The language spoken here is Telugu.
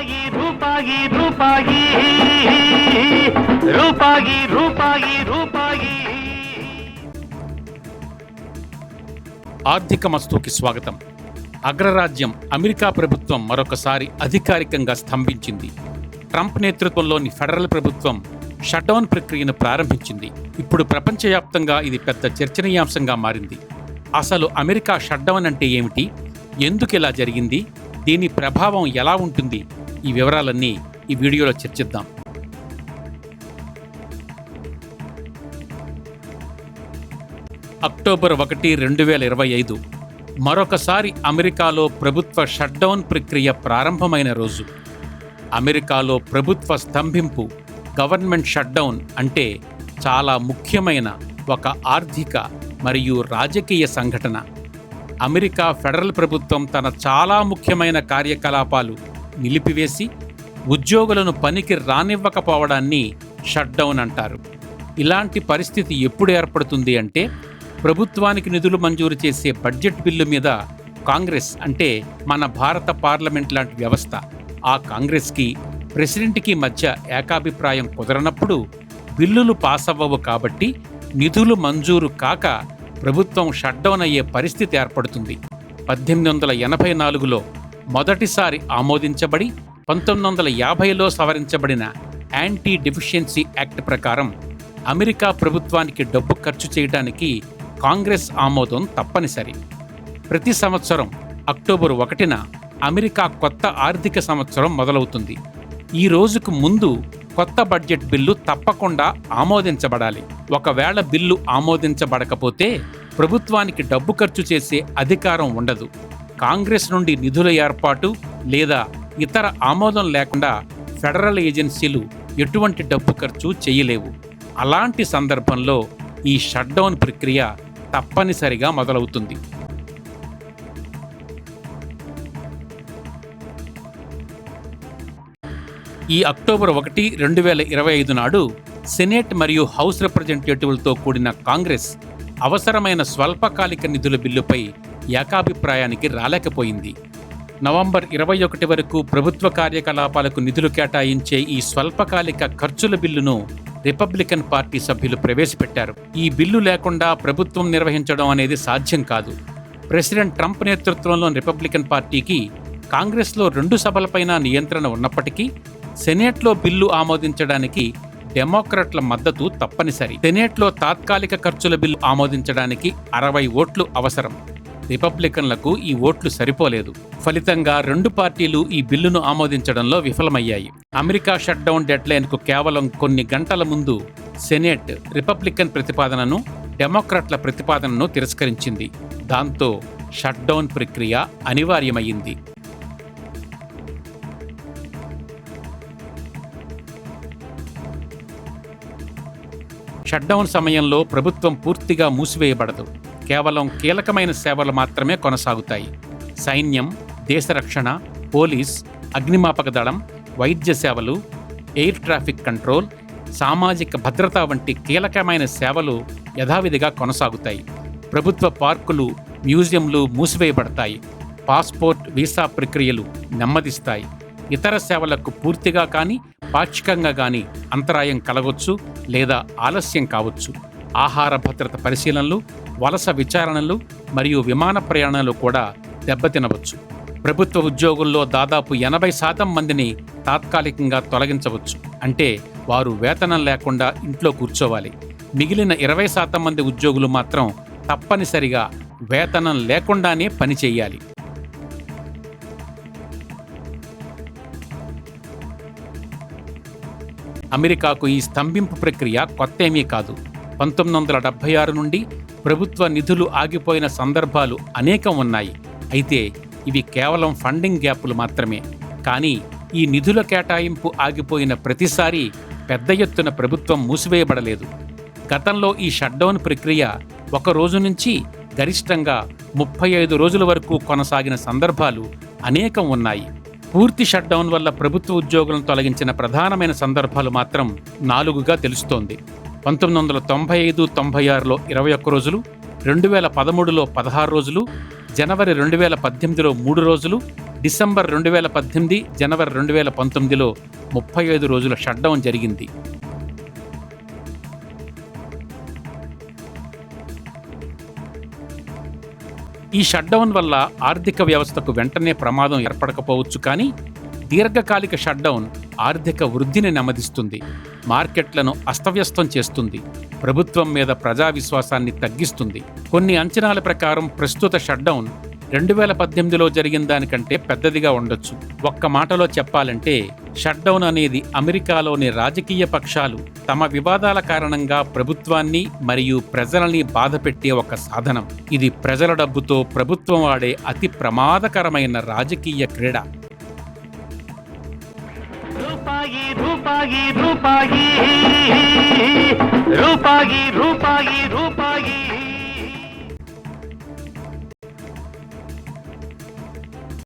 రూపాయి రూపాయి రూపాయి. రూపాయి రూపాయి రూపాయి. ఆర్థిక మస్తుకి స్వాగతం. అగ్రరాజ్యం అమెరికా ప్రభుత్వం మరొకసారి అధికారికంగా స్తంభించింది. ట్రంప్ నేతృత్వంలోని ఫెడరల్ ప్రభుత్వం షట్డౌన్ ప్రక్రియను ప్రారంభించింది. ఇప్పుడు ప్రపంచవ్యాప్తంగా ఇది పెద్ద చర్చనీయాంశంగా మారింది. అసలు అమెరికా షట్డౌన్ అంటే ఏమిటి? ఎందుకు ఇలా జరిగింది? దీని ప్రభావం ఎలా ఉంటుంది? ఈ వివరాలన్నీ ఈ వీడియోలో చర్చిద్దాం. అక్టోబర్ ఒకటి రెండు వేల ఇరవై ఐదు మరొకసారి అమెరికాలో ప్రభుత్వ షట్డౌన్ ప్రక్రియ ప్రారంభమైన రోజు. అమెరికాలో ప్రభుత్వ స్తంభింపు గవర్నమెంట్ షట్డౌన్ అంటే చాలా ముఖ్యమైన ఒక ఆర్థిక మరియు రాజకీయ సంఘటన. అమెరికా ఫెడరల్ ప్రభుత్వం తన చాలా ముఖ్యమైన కార్యకలాపాలు నిలిపివేసి ఉద్యోగులను పనికి రానివ్వకపోవడాన్ని షట్డౌన్ అంటారు. ఇలాంటి పరిస్థితి ఎప్పుడు ఏర్పడుతుంది అంటే ప్రభుత్వానికి నిధులు మంజూరు చేసే బడ్జెట్ బిల్లు మీద కాంగ్రెస్ అంటే మన భారత పార్లమెంట్ లాంటి వ్యవస్థ. ఆ కాంగ్రెస్కి ప్రెసిడెంట్కి మధ్య ఏకాభిప్రాయం కుదరనప్పుడు బిల్లులు పాస్ అవ్వవు కాబట్టి నిధులు మంజూరు కాక ప్రభుత్వం షట్డౌన్ అయ్యే పరిస్థితి ఏర్పడుతుంది. పద్దెనిమిది వందల ఎనభై నాలుగులో మొదటిసారి ఆమోదించబడి పంతొమ్మిది వందల యాభైలో సవరించబడిన యాంటీ డెఫిషియన్సీ యాక్ట్ ప్రకారం అమెరికా ప్రభుత్వానికి డబ్బు ఖర్చు చేయడానికి కాంగ్రెస్ ఆమోదం తప్పనిసరి. ప్రతి సంవత్సరం అక్టోబరు ఒకటిన అమెరికా కొత్త ఆర్థిక సంవత్సరం మొదలవుతుంది. ఈ రోజుకు ముందు కొత్త బడ్జెట్ బిల్లు తప్పకుండా ఆమోదించబడాలి. ఒకవేళ బిల్లు ఆమోదించబడకపోతే ప్రభుత్వానికి డబ్బు ఖర్చు చేసే అధికారం ఉండదు. కాంగ్రెస్ నుండి నిధుల ఏర్పాటు లేదా ఇతర ఆమోదం లేకుండా ఫెడరల్ ఏజెన్సీలు ఎటువంటి డబ్బు ఖర్చు చేయలేవు. అలాంటి సందర్భంలో ఈ షట్డౌన్ ప్రక్రియ తప్పనిసరిగా మొదలవుతుంది. ఈ అక్టోబర్ ఒకటి రెండు వేల ఇరవై ఐదు నాడు సెనేట్ మరియు హౌస్ రిప్రజెంటేటివ్లతో కూడిన కాంగ్రెస్ అవసరమైన స్వల్పకాలిక నిధుల బిల్లుపై ఏకాభిప్రాయానికి రాలేకపోయింది. నవంబర్ ఇరవై ఒకటి వరకు ప్రభుత్వ కార్యకలాపాలకు నిధులు కేటాయించే ఈ స్వల్పకాలిక ఖర్చుల బిల్లును రిపబ్లికన్ పార్టీ సభ్యులు ప్రవేశపెట్టారు. ఈ బిల్లు లేకుండా ప్రభుత్వం నిర్వహించడం అనేది సాధ్యం కాదు. ప్రెసిడెంట్ ట్రంప్ నేతృత్వంలోని రిపబ్లికన్ పార్టీకి కాంగ్రెస్లో రెండు సభలపైన నియంత్రణ ఉన్నప్పటికీ సెనేట్లో బిల్లు ఆమోదించడానికి డెమోక్రాట్ల మద్దతు తప్పనిసరి. సెనేట్లో తాత్కాలిక ఖర్చుల బిల్లు ఆమోదించడానికి అరవై ఓట్లు అవసరం. రిపబ్లికన్లకు ఈ ఓట్లు సరిపోలేదు. ఫలితంగా రెండు పార్టీలు ఈ బిల్లును ఆమోదించడంలో విఫలమయ్యాయి. అమెరికా షట్డౌన్ డెడ్లైన్కు కేవలం కొన్ని గంటల ముందు సెనేట్ రిపబ్లికన్ ప్రతిపాదనను డెమోక్రాట్ల ప్రతిపాదనను తిరస్కరించింది. దాంతో షట్డౌన్ ప్రక్రియ అనివార్యమైంది. షట్డౌన్ సమయంలో ప్రభుత్వం పూర్తిగా మూసివేయబడదు. కేవలం కీలకమైన సేవలు మాత్రమే కొనసాగుతాయి. సైన్యం దేశ రక్షణ పోలీస్ అగ్నిమాపక దళం వైద్య సేవలు ఎయిర్ ట్రాఫిక్ కంట్రోల్ సామాజిక భద్రత వంటి కీలకమైన సేవలు యథావిధిగా కొనసాగుతాయి. ప్రభుత్వ పార్కులు మ్యూజియంలు మూసివేయబడతాయి. పాస్పోర్ట్ వీసా ప్రక్రియలు నెమ్మదిస్తాయి. ఇతర సేవలకు పూర్తిగా కానీ పాక్షికంగా కానీ అంతరాయం కలగొచ్చు లేదా ఆలస్యం కావచ్చు. ఆహార భద్రత పరిశీలనలు వలస విచారణలు మరియు విమాన ప్రయాణాలు కూడా దెబ్బతినవచ్చు. ప్రభుత్వ ఉద్యోగుల్లో దాదాపు ఎనభై శాతం మందిని తాత్కాలికంగా తొలగించవచ్చు. అంటే వారు వేతనం లేకుండా ఇంట్లో కూర్చోవాలి. మిగిలిన ఇరవై శాతం మంది ఉద్యోగులు మాత్రం తప్పనిసరిగా వేతనం లేకుండానే పని చేయాలి. అమెరికాకు ఈ స్తంభింపు ప్రక్రియ కొత్త ఏమీ కాదు. పంతొమ్మిది వందల డెబ్బై ఆరు నుండి ప్రభుత్వ నిధులు ఆగిపోయిన సందర్భాలు అనేకం ఉన్నాయి. అయితే ఇవి కేవలం ఫండింగ్ గ్యాప్లు మాత్రమే. కానీ ఈ నిధుల కేటాయింపు ఆగిపోయిన ప్రతిసారి పెద్ద ఎత్తున ప్రభుత్వం మూసివేయబడలేదు. గతంలో ఈ షట్డౌన్ ప్రక్రియ ఒక రోజు నుంచి గరిష్టంగా ముప్పై ఐదు రోజుల వరకు కొనసాగిన సందర్భాలు అనేకం ఉన్నాయి. పూర్తి షట్డౌన్ వల్ల ప్రభుత్వ ఉద్యోగులను తొలగించిన ప్రధానమైన సందర్భాలు మాత్రం నాలుగుగా తెలుస్తోంది. పంతొమ్మిది వందల తొంభై ఐదు తొంభై ఆరులో ఇరవై ఒక్క రోజులు రెండు వేల పదమూడులో పదహారు రోజులు జనవరి రెండు వేల పద్దెనిమిదిలో మూడు రోజులు డిసెంబర్ రెండు వేల పద్దెనిమిది జనవరి రెండు వేల పంతొమ్మిదిలో ముప్పై ఐదు రోజుల షట్డౌన్ జరిగింది. ఈ షట్డౌన్ వల్ల ఆర్థిక వ్యవస్థకు వెంటనే ప్రమాదం ఏర్పడకపోవచ్చు కానీ దీర్ఘకాలిక షట్డౌన్ ఆర్థిక వృద్ధిని నెమ్మదిస్తుంది మార్కెట్లను అస్తవ్యస్తం చేస్తుంది. ప్రభుత్వం మీద ప్రజా విశ్వాసాన్ని తగ్గిస్తుంది. కొన్ని అంచనాల ప్రకారం ప్రస్తుత షట్డౌన్ రెండు వేల పద్దెనిమిదిలో జరిగిన దానికంటే పెద్దదిగా ఉండొచ్చు. ఒక్క మాటలో చెప్పాలంటే షట్డౌన్ అనేది అమెరికాలోని రాజకీయ పక్షాలు తమ వివాదాల కారణంగా ప్రభుత్వాన్ని మరియు ప్రజలని బాధపెట్టే ఒక సాధనం. ఇది ప్రజల డబ్బుతో ప్రభుత్వం ఆడే అతి ప్రమాదకరమైన రాజకీయ క్రీడ. రూపాయి రూపాయి రూపాయి. రూపాయి రూపాయి రూపాయి.